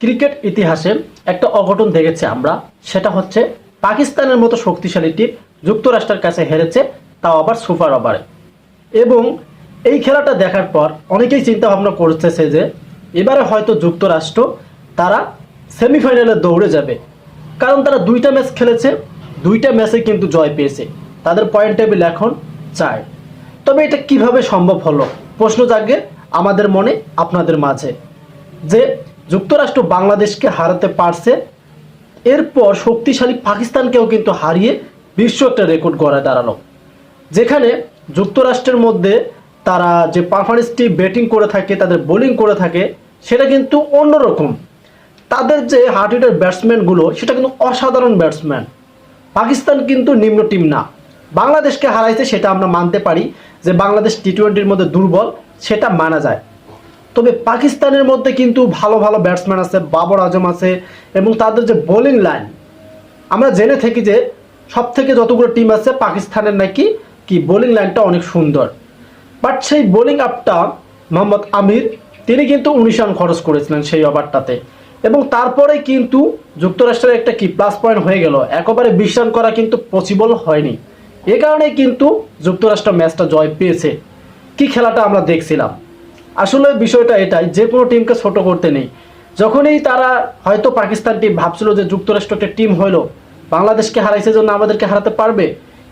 Cricket ইতিহাসে একটা অঘটন দেখেছি আমরা। সেটা হচ্ছে পাকিস্তানের মতো শক্তিশালী টিম যুক্তরাষ্ট্রের কাছে হেরেছে, তাও আবার সুপার ওভারে। এবং এই খেলাটা দেখার পর অনেকেই চিন্তা ভাবনা করতেছে যে, এবারে হয়তো যুক্তরাষ্ট্র তারা সেমিফাইনালে দৌড়ে যাবে। কারণ তারা দুইটা ম্যাচ খেলেছে, দুইটা ম্যাচে কিন্তু জয় পেয়েছে। তাদের পয়েন্ট টেবিল এখন চার। তবে এটা কীভাবে সম্ভব হলো? প্রশ্ন জাগে আমাদের মনে, আপনাদের মাঝে। যে যুক্তরাষ্ট্র বাংলাদেশকে হারাতে পারছে, এরপর শক্তিশালী পাকিস্তানকেও কিন্তু হারিয়ে বিশ্ব একটা রেকর্ড গড়ে দাঁড়াল, যেখানে যুক্তরাষ্ট্রের মধ্যে তারা যে পারফরমেন্সটি ব্যাটিং করে থাকে, তাদের বোলিং করে থাকে, সেটা কিন্তু অন্যরকম। তাদের যে হার্ট ব্যাটসম্যানগুলো সেটা কিন্তু অসাধারণ ব্যাটসম্যান পাকিস্তান কিন্তু নিম্ন টিম না। বাংলাদেশকে হারাইছে সেটা আমরা মানতে পারি যে বাংলাদেশ টি টোয়েন্টির মধ্যে দুর্বল, সেটা মানা যায়। তবে পাকিস্তানের মধ্যে কিন্তু ভালো ভালো ব্যাটসম্যান আছে, বাবর আজম আছে, এবং তাদের যে বোলিং লাইন আমরা জেনে থাকি যে সব থেকে যতগুলো টিম আছে পাকিস্তানের নাকি কি বোলিং লাইনটা অনেক সুন্দর। বাট সেই বোলিং আপটা মোহাম্মদ আমির, তিনি কিন্তু উনিশ রান খরচ করেছিলেন সেই ওভারটাতে এবং তারপরে কিন্তু যুক্তরাষ্ট্রের একটা কি প্লাস পয়েন্ট হয়ে গেল, একেবারে বিশ রান করা কিন্তু পসিবল হয়নি। এ কারণে কিন্তু যুক্তরাষ্ট্র ম্যাচটা জয় পেয়েছে। কি খেলাটা আমরা দেখছিলাম? আসলে বিষয়টা এটাই, যে কোনো টিমকে ছোট করতে নেই। যখনই তারা হয়তো পাকিস্তান টিম ভাবছিল যে যুক্তরাষ্ট্র একটা টিম হলো বাংলাদেশকে হারাইছে জন্য আমাদেরকে হারাতে পারবে,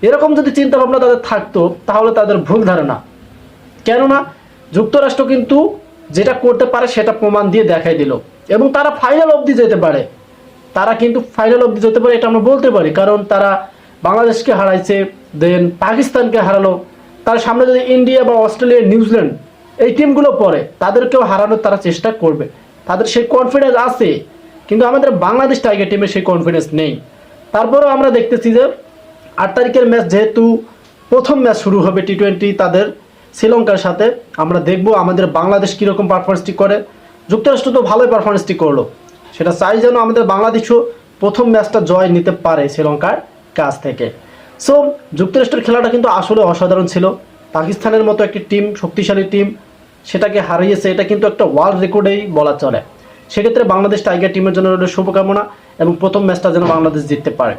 এরকম যদি চিন্তা ভাবনা তাদের থাকতো, তাহলে তাদের ভুল ধারণা। কেননা যুক্তরাষ্ট্র কিন্তু যেটা করতে পারে সেটা প্রমাণ দিয়ে দেখাই দিল। এবং তারা ফাইনাল অবধি যেতে পারে। তারা কিন্তু ফাইনাল অবধি যেতে পারে এটা আমরা বলতে পারি, কারণ তারা বাংলাদেশকে হারাইছে দেন পাকিস্তানকে হারালো। তার সামনে যদি ইন্ডিয়া বা অস্ট্রেলিয়া নিউজিল্যান্ড এই টিমগুলো পরে, তাদেরকেও হারানোর তারা চেষ্টা করবে। তাদের সেই কনফিডেন্স আছে, কিন্তু আমাদের বাংলাদেশ টাইগার টিমের সেই কনফিডেন্স নেই। তারপরেও আমরা দেখতেছি যে, আট তারিখের ম্যাচ যেহেতু প্রথম ম্যাচ শুরু হবে টি টোয়েন্টি তাদের শ্রীলঙ্কার সাথে, আমরা দেখব আমাদের বাংলাদেশ কীরকম পারফরমেন্সটি করে। যুক্তরাষ্ট্র তো ভালোই পারফরমেন্সটি করল। সেটা চাই যেন আমাদের বাংলাদেশও প্রথম ম্যাচটা জয় নিতে পারে শ্রীলঙ্কার কাছ থেকে। সো যুক্তরাষ্ট্রের খেলাটা কিন্তু আসলে অসাধারণ ছিল। পাকিস্তানের মতো একটি টিম শক্তিশালী টিম সেটাকে হারিয়েছে, এটা কিন্তু একটা ওয়ার্ল্ড রেকর্ডেই বলা চলে। সেক্ষেত্রে বাংলাদেশ টাইগার টিমের জন্য রইল শুভকামনা এবং প্রথম ম্যাচটা যেন বাংলাদেশ জিততে পারে।